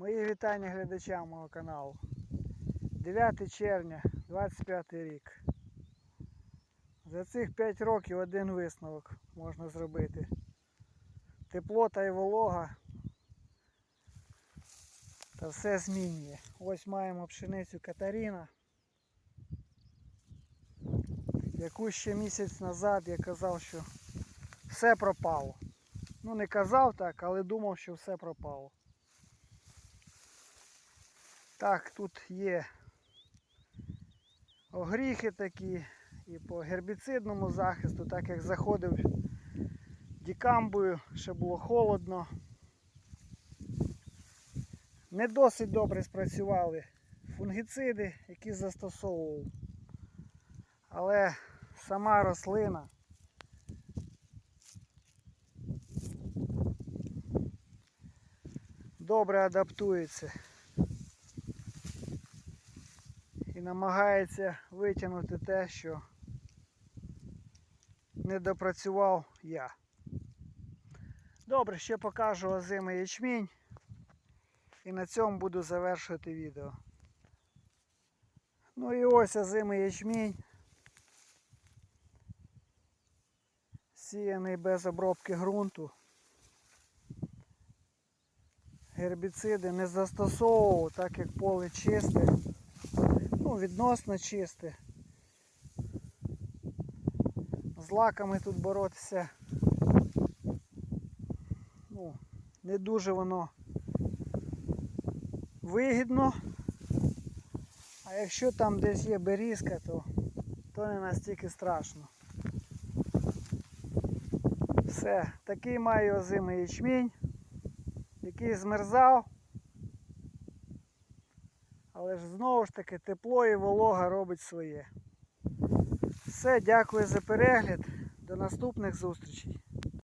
Мої вітання глядачам мого каналу. 9 червня 25 рік. За цих 5 років один висновок можна зробити. Теплота і волога та все змінює. Ось маємо пшеницю Катаріна, яку ще місяць назад я казав, що все пропало. Ну не казав так, але думав, що все пропало. Так, тут є огріхи такі і по гербіцидному захисту, так як заходив дікамбою, ще було холодно. Не досить добре спрацювали фунгіциди, які застосовував. Але сама рослина добре адаптується і намагається витягнути те, що не допрацював я. Добре, ще покажу озимий ячмінь. І на цьому буду завершувати відео. Ну і ось озимий ячмінь. Сіяний без обробки ґрунту. Гербіциди не застосовував, так як поле чисте. Ну, відносно чисте. З лаками тут боротися. Ну, не дуже воно вигідно. А якщо там десь є берізка, то, то не настільки страшно. Все, такий маю озимий ячмінь, який змерзав. Але ж знову ж таки тепло і волога робить своє. Все, дякую за перегляд. До наступних зустрічей.